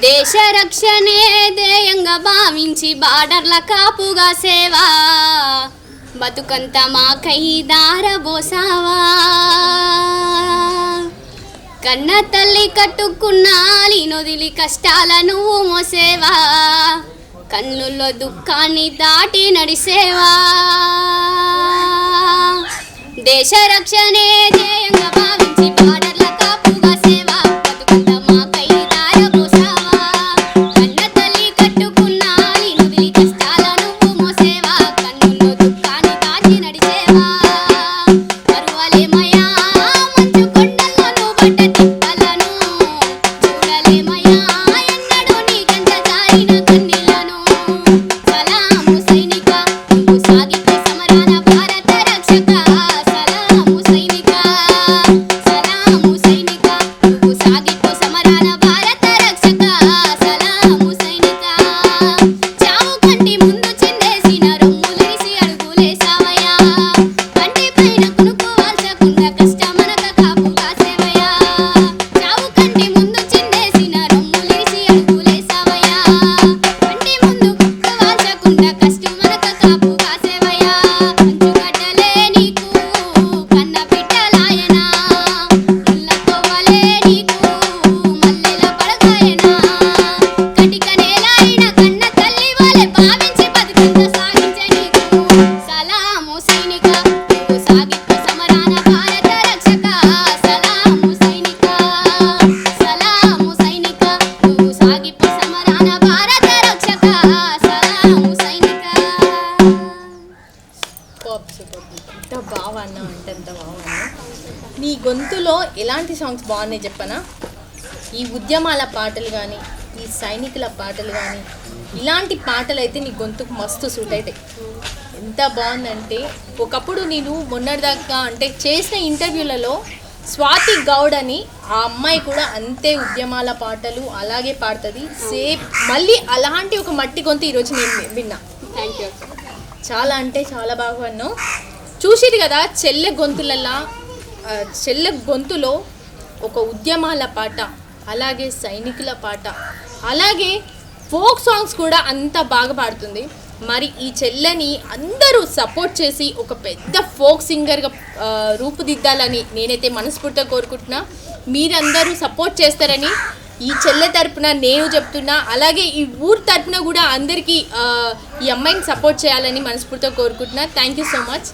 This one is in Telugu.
దేశ రక్షణే ధ్యేయంగా భావించి బార్డర్ల కాపుగా సేవా. బతుకంత మాకై దారబోసావా. కన్న తల్లి కట్టుకున్నాలి నొదిలి కష్టాలను మోసేవా. కన్నుల్లో దుఃఖాన్ని దాటి నడిసేవా. దేశ రక్షణే ధ్యేయంగా భావించి బార్డర్ల para నీ గొంతులో ఎలాంటి సాంగ్స్ బాగున్నాయి చెప్పనా? ఈ ఉద్యమాల పాటలు కానీ ఈ సైనికుల పాటలు కానీ ఇలాంటి పాటలు అయితే నీ గొంతుకు మస్తు సూట్ అవుతాయి. ఎంత బాగుందంటే ఒకప్పుడు నేను మొన్నటిదాకా అంటే చేసిన ఇంటర్వ్యూలలో స్వాతి గౌడ్ అని ఆ అమ్మాయి కూడా అంతే ఉద్యమాల పాటలు అలాగే పాడుతుంది. సేమ్ మళ్ళీ అలాంటి ఒక మట్టి గొంతు ఈరోజు నేను విన్నా. థ్యాంక్ యూ చాలా అంటే చాలా బాగా అన్నావు. చూసిరు కదా చెల్లె గొంతులలా చెల్లె గొంతులో ఒక ఉద్యమాల పాట అలాగే సైనికుల పాట అలాగే ఫోక్ సాంగ్స్ కూడా అంత బాగా పాడుతుంది. మరి ఈ చెల్లెని అందరూ సపోర్ట్ చేసి ఒక పెద్ద ఫోక్ సింగర్గా రూపుదిద్దాలని నేనైతే మనస్ఫూర్తిగా కోరుకుంటున్నా. మీరందరూ సపోర్ట్ చేస్తారని ఈ చెల్లె తరపున నేను చెప్తున్నా. అలాగే ఈ ఊరు తరపున కూడా అందరికీ ఈ అమ్మాయిని సపోర్ట్ చేయాలని మనస్ఫూర్తిగా కోరుకుంటున్నా. Thank you so much